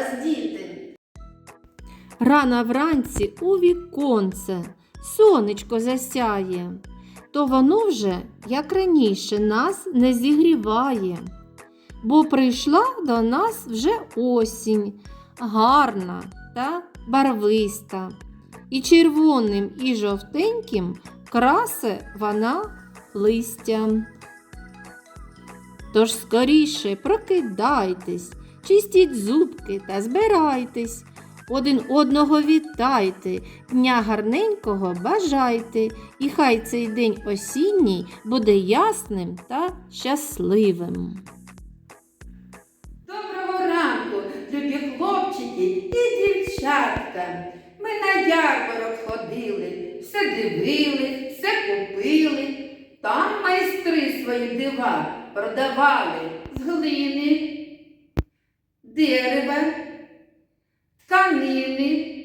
вас. Рано вранці у віконце сонечко засяє, то воно вже, як раніше, нас не зігріває, бо прийшла до нас вже осінь, гарна та барвиста, і червоним і жовтеньким красе вона листя. Тож скоріше прокидайтесь, чистіть зубки та збирайтесь. Один одного вітайте, дня гарненького бажайте, і хай цей день осінній буде ясним та щасливим. Доброго ранку, любі хлопчики і дівчатка. Ми на ярмарок ходили, все дивили, все купили. Там майстри свої дива продавали з глини, дерева, тканини,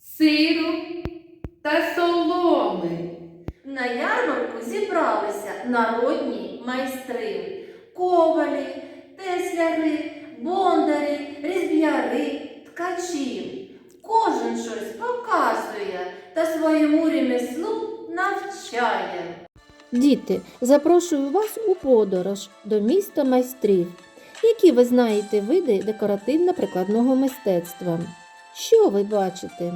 сиру та соломи. На ярмарку зібралися народні майстри, ковалі, тесляри, бондарі, різб'яри, ткачі. Кожен щось показує та своєму ремеслу навчає. Діти, запрошую вас у подорож до міста майстрів. Які ви знаєте види декоративно-прикладного мистецтва? Що ви бачите?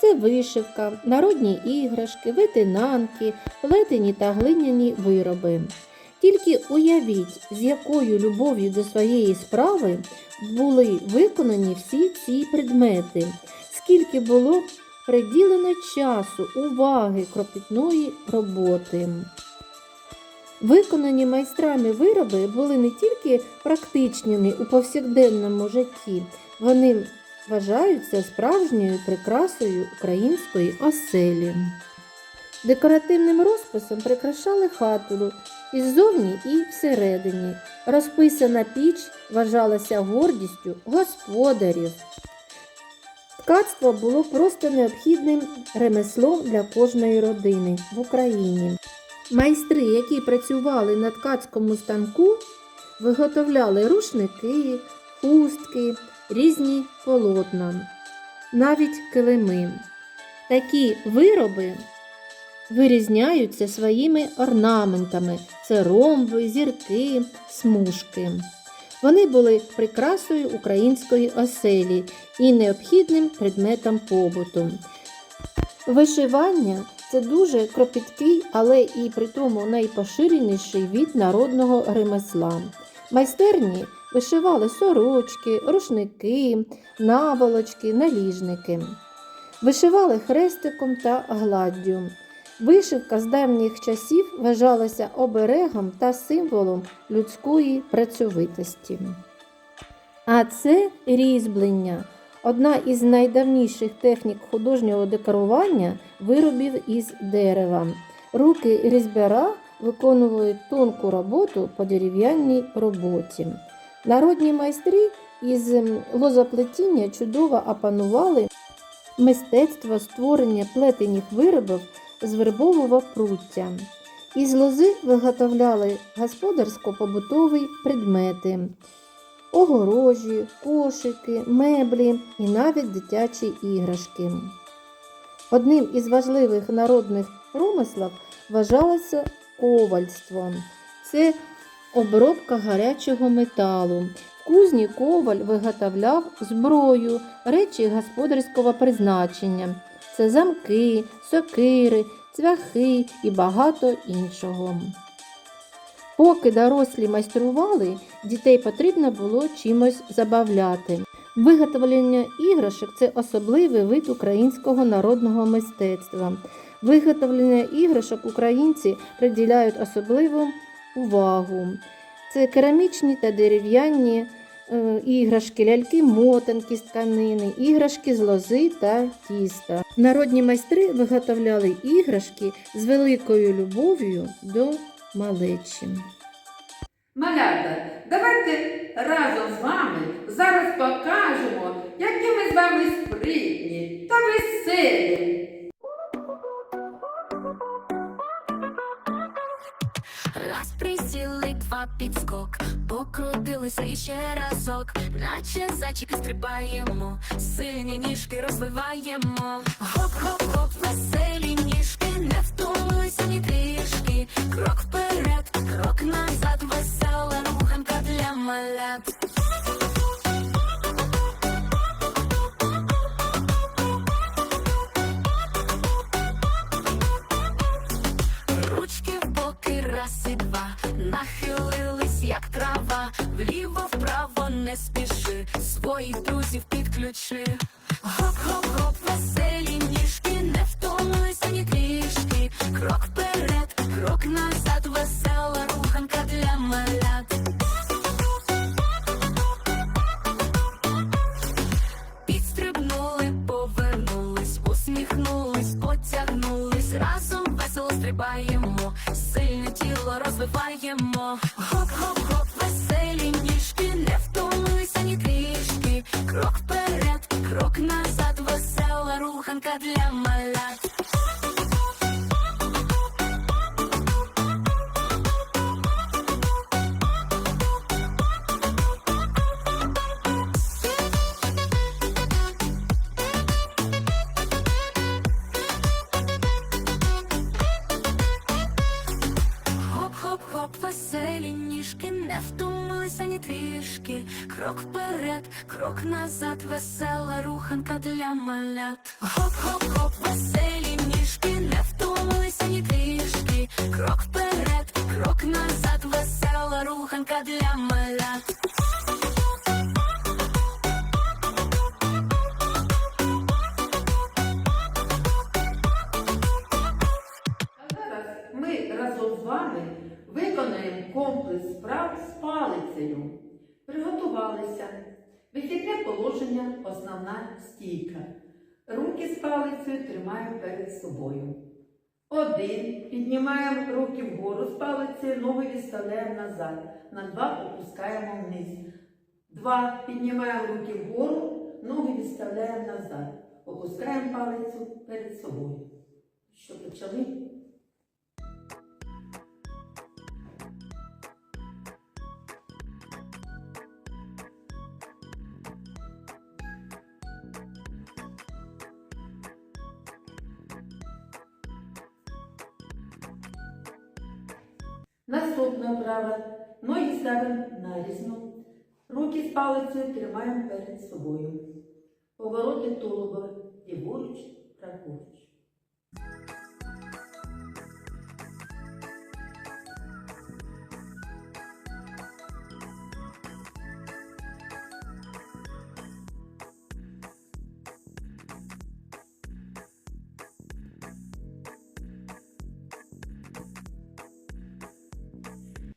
Це вишивка, народні іграшки, витинанки, плетені та глиняні вироби. Тільки уявіть, з якою любов'ю до своєї справи були виконані всі ці предмети, скільки було приділено часу, уваги, кропітної роботи. Виконані майстрами вироби були не тільки практичними у повсякденному житті, вони вважаються справжньою прикрасою української оселі. Декоративним розписом прикрашали хату іззовні і всередині. Розписана піч вважалася гордістю господарів. Ткацтво було просто необхідним ремеслом для кожної родини в Україні. Майстри, які працювали на ткацькому станку, виготовляли рушники, хустки, різні полотна, навіть килими. Такі вироби вирізняються своїми орнаментами це ромби, зірки, смужки. Вони були прикрасою української оселі і необхідним предметом побуту. Вишивання це дуже кропіткий, але і при тому найпоширеніший від народного ремесла. Майстерні вишивали сорочки, рушники, наволочки, наліжники. Вишивали хрестиком та гладдю. Вишивка з давніх часів вважалася оберегом та символом людської працьовитості. А це різьблення одна із найдавніших технік художнього декорування виробів із дерева. Руки різьбяра виконують тонку роботу по дерев'яній роботі. Народні майстри із лозоплетіння чудово опанували мистецтво створення плетених виробів з вербового пруття. Із лози виготовляли господарсько-побутові предмети, огорожі, кошики, меблі і навіть дитячі іграшки. Одним із важливих народних промислів вважалося ковальство. Це обробка гарячого металу. В кузні коваль виготовляв зброю, речі господарського призначення. Це замки, сокири, цвяхи і багато іншого. Поки дорослі майстрували, дітей потрібно було чимось забавляти. Виготовлення іграшок це особливий вид українського народного мистецтва. Виготовлення іграшок українці приділяють особливу увагу. Це керамічні та дерев'яні е, іграшки, ляльки, мотанки з тканини, іграшки з лози та тіста. Народні майстри виготовляли іграшки з великою любов'ю до малечі. Малята, давайте разом з вами зараз покажемо, які ми з вами спритні та веселі. Раз присіли, два підскок, покрутилися іще разок, наче зайчики стрибаємо, сині ніжки розвиваємо. Хоп-хоп-хоп, веселі не спіши, своїх друзів підключи. Гоп-гоп-гоп, веселі ніжки, не втомилися ні трішки. Крок вперед, крок назад, весела руханка для малят. Підстрибнули, повернулись, усміхнулись, потягнулись, разом весело стрибаємо, сильне тіло розвиваємо. Хоп-хоп-хоп, весела для малят. Крок вперед, крок назад, весела руханка для малят. Хоп-хоп-хоп, Приготувалися. Вихідне положення, основна стійка. Руки з палицею тримаємо перед собою. Один. Піднімаємо руки вгору з палицею, ноги відставляємо назад. На два опускаємо вниз. Два. Піднімаємо руки вгору, ноги відставляємо назад. Опускаємо палицю перед собою. Що почали? Наступна. Ноги ставимо нарізно. Руки з палицею тримаємо перед собою. Повороти тулуба ліворуч, праворуч.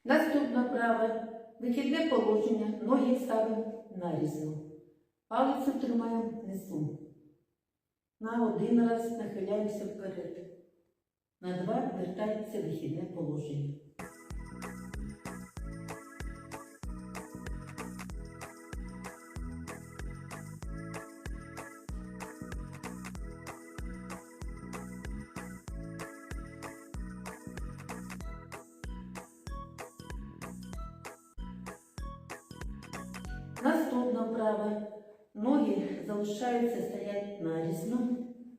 Наступна праве. Вихідне положення. Ноги ставимо нарізно. Палицю тримаємо внизу. На один раз нахиляємося вперед. На два вертається вихідне положення. Наступна вправа. Ноги залишаються стоять нарізно,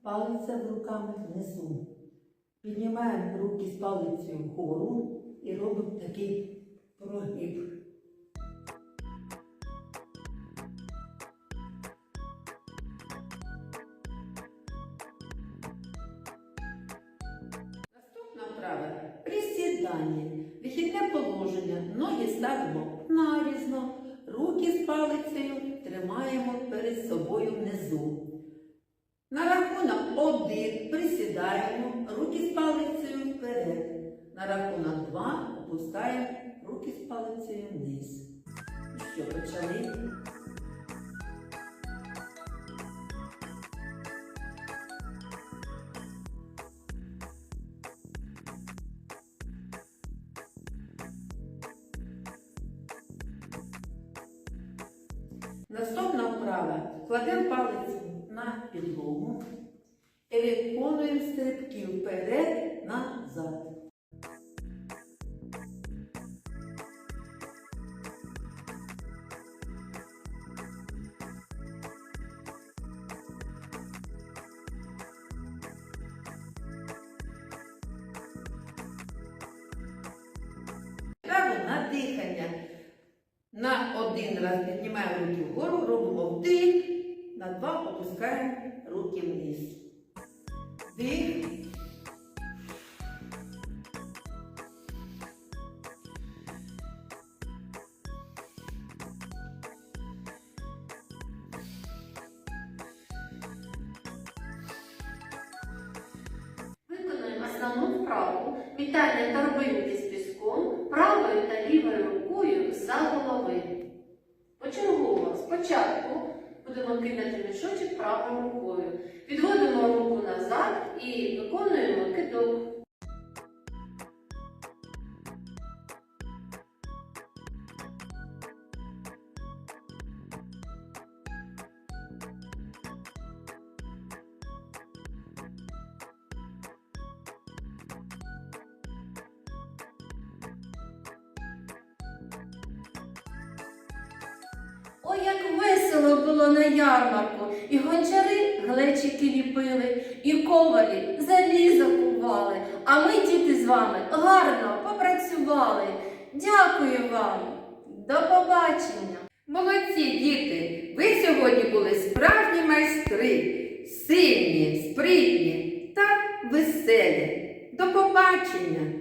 палиця руками внизу. Піднімаємо руки з палицею вгору і робимо такий прогиб. Присідання. Вихідне положення. Ноги ставимо нарізно, руки з палицею тримаємо перед собою внизу. На рахунок один присідаємо, руки з палицею вперед. На рахунок два опускаємо руки з палицею вниз. І Що, почали? Наступна вправа. Кладемо палець на підлогу і виконуємо стрибки вперед назад. Один раз піднімаємо руки вгору, робимо вдих, на два опускаємо руки вниз. Вдих. Виконуємо основну вправу вітання торбинки з піском правою та лівою рукою за голови. Почергово спочатку будемо кидати мішочок правою рукою. Підводимо руку назад і виконуємо кидок. Ой, як весело було на ярмарку, і гончари глечики ліпили, і ковалі залізо кували, а ми, діти, з вами гарно попрацювали. Дякую вам. До побачення! Молодці, діти! Ви сьогодні були справжні майстри, сильні, спритні та веселі. До побачення!